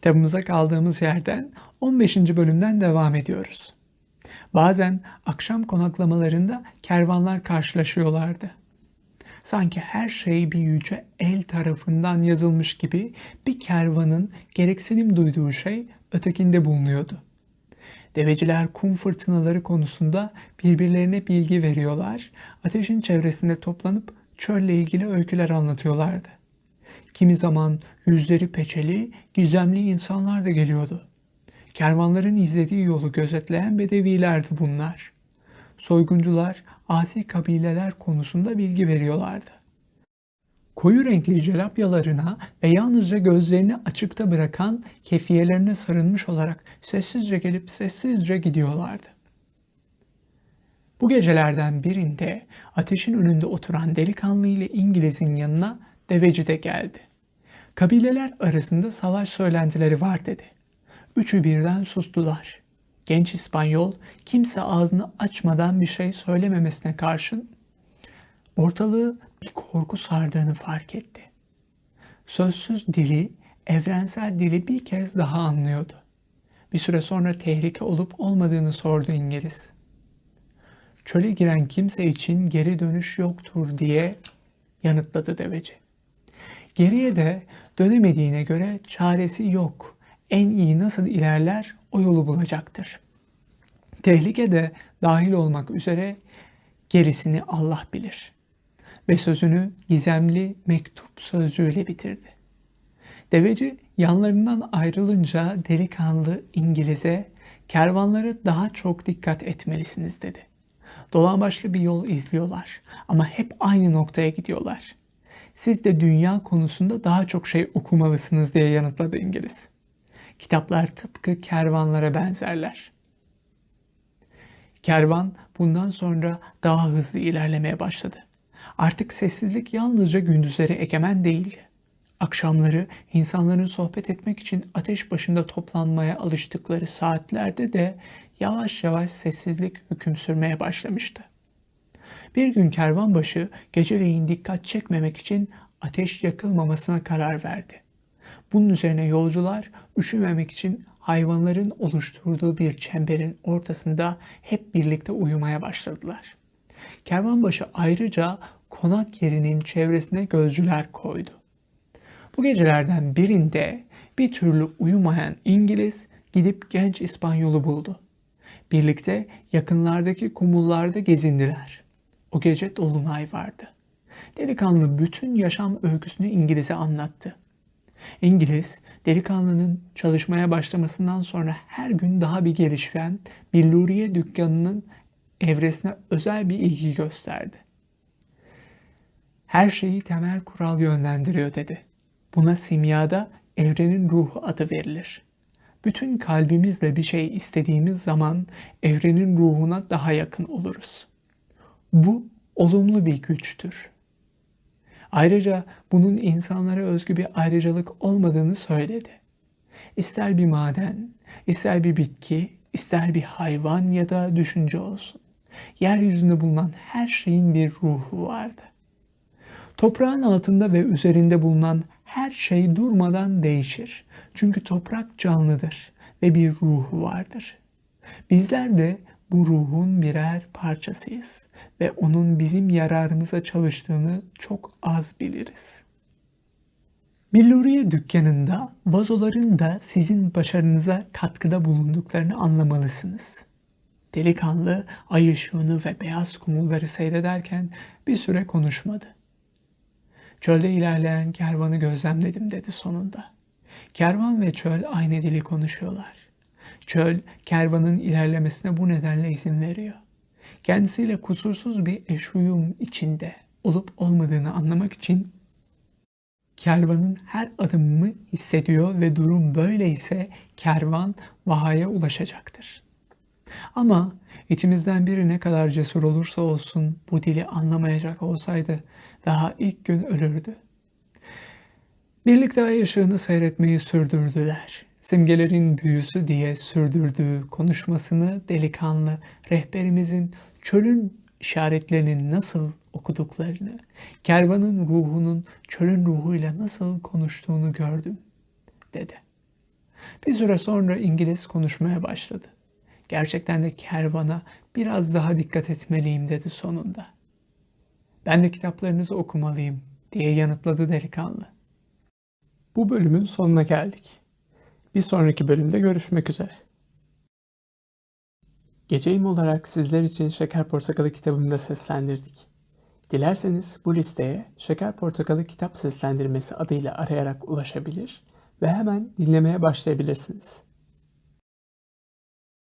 Kitabımıza kaldığımız yerden 15. bölümden devam ediyoruz. Bazen akşam konaklamalarında kervanlar karşılaşıyorlardı. Sanki her şey bir yüce el tarafından yazılmış gibi bir kervanın gereksinim duyduğu şey ötekinde bulunuyordu. Deveciler kum fırtınaları konusunda birbirlerine bilgi veriyorlar, ateşin çevresinde toplanıp çölle ilgili öyküler anlatıyorlardı. Kimi zaman yüzleri peçeli, gizemli insanlar da geliyordu. Kervanların izlediği yolu gözetleyen bedevilerdi bunlar. Soyguncular, asi kabileler konusunda bilgi veriyorlardı. Koyu renkli celapyalarına ve yalnızca gözlerini açıkta bırakan kefiyelerine sarılmış olarak sessizce gelip sessizce gidiyorlardı. Bu gecelerden birinde ateşin önünde oturan delikanlı ile İngiliz'in yanına deveci de geldi. Kabileler arasında savaş söylentileri var dedi. Üçü birden sustular. Genç İspanyol kimse ağzını açmadan bir şey söylememesine karşın ortalığı bir korku sardığını fark etti. Sözsüz dili, evrensel dili bir kez daha anlıyordu. Bir süre sonra tehlike olup olmadığını sordu İngiliz. Çöle giren kimse için geri dönüş yoktur diye yanıtladı deveci. Geriye de dönemediğine göre çaresi yok. En iyi nasıl ilerler o yolu bulacaktır. Tehlike de dahil olmak üzere gerisini Allah bilir. Ve sözünü gizemli mektup sözcüğüyle bitirdi. Deveci yanlarından ayrılınca delikanlı İngiliz'e kervanlara daha çok dikkat etmelisiniz dedi. Dolan başlı bir yol izliyorlar ama hep aynı noktaya gidiyorlar. Siz de dünya konusunda daha çok şey okumalısınız diye yanıtladı İngiliz. Kitaplar tıpkı kervanlara benzerler. Kervan bundan sonra daha hızlı ilerlemeye başladı. Artık sessizlik yalnızca gündüzleri egemen değildi. Akşamları insanların sohbet etmek için ateş başında toplanmaya alıştıkları saatlerde de yavaş yavaş sessizlik hüküm sürmeye başlamıştı. Bir gün kervanbaşı geceleyin dikkat çekmemek için ateş yakılmamasına karar verdi. Bunun üzerine yolcular üşümemek için hayvanların oluşturduğu bir çemberin ortasında hep birlikte uyumaya başladılar. Kervanbaşı ayrıca konak yerinin çevresine gözcüler koydu. Bu gecelerden birinde bir türlü uyumayan İngiliz gidip genç İspanyolu buldu. Birlikte yakınlardaki kumullarda gezindiler. O gece dolunay vardı. Delikanlı bütün yaşam öyküsünü İngiliz'e anlattı. İngiliz, delikanlının çalışmaya başlamasından sonra her gün daha bir gelişen billuriye dükkanının evresine özel bir ilgi gösterdi. Her şeyi temel kural yönlendiriyor dedi. Buna simyada evrenin ruhu adı verilir. Bütün kalbimizle bir şey istediğimiz zaman evrenin ruhuna daha yakın oluruz. Bu olumlu bir güçtür. Ayrıca bunun insanlara özgü bir ayrıcalık olmadığını söyledi. İster bir maden, ister bir bitki, ister bir hayvan ya da düşünce olsun. Yeryüzünde bulunan her şeyin bir ruhu vardı. Toprağın altında ve üzerinde bulunan her şey durmadan değişir. Çünkü toprak canlıdır ve bir ruhu vardır. Bizler de bu ruhun birer parçasıyız ve onun bizim yararımıza çalıştığını çok az biliriz. Billuriye dükkanında vazoların da sizin başarınıza katkıda bulunduklarını anlamalısınız. Delikanlı ay ışığını ve beyaz kumulları seyrederken bir süre konuşmadı. Çölde ilerleyen kervanı gözlemledim dedi sonunda. Kervan ve çöl aynı dili konuşuyorlar. Çöl kervanın ilerlemesine bu nedenle izin veriyor. Kendisiyle kusursuz bir eşuyum içinde olup olmadığını anlamak için kervanın her adımımı hissediyor ve durum böyleyse kervan vahaya ulaşacaktır. Ama içimizden biri ne kadar cesur olursa olsun bu dili anlamayacak olsaydı daha ilk gün ölürdü. Birlikte ay ışığını seyretmeyi sürdürdüler. Simgelerin büyüsü diye sürdürdüğü konuşmasını delikanlı rehberimizin çölün işaretlerini nasıl okuduklarını, kervanın ruhunun çölün ruhuyla nasıl konuştuğunu gördüm, dedi. Bir süre sonra İngiliz konuşmaya başladı. Gerçekten de kervana biraz daha dikkat etmeliyim dedi sonunda. Ben de kitaplarınızı okumalıyım diye yanıtladı delikanlı. Bu bölümün sonuna geldik. Bir sonraki bölümde görüşmek üzere. Geceyim olarak sizler için Şeker Portakalı kitabını da seslendirdik. Dilerseniz bu listeye Şeker Portakalı kitap seslendirmesi adıyla arayarak ulaşabilir ve hemen dinlemeye başlayabilirsiniz.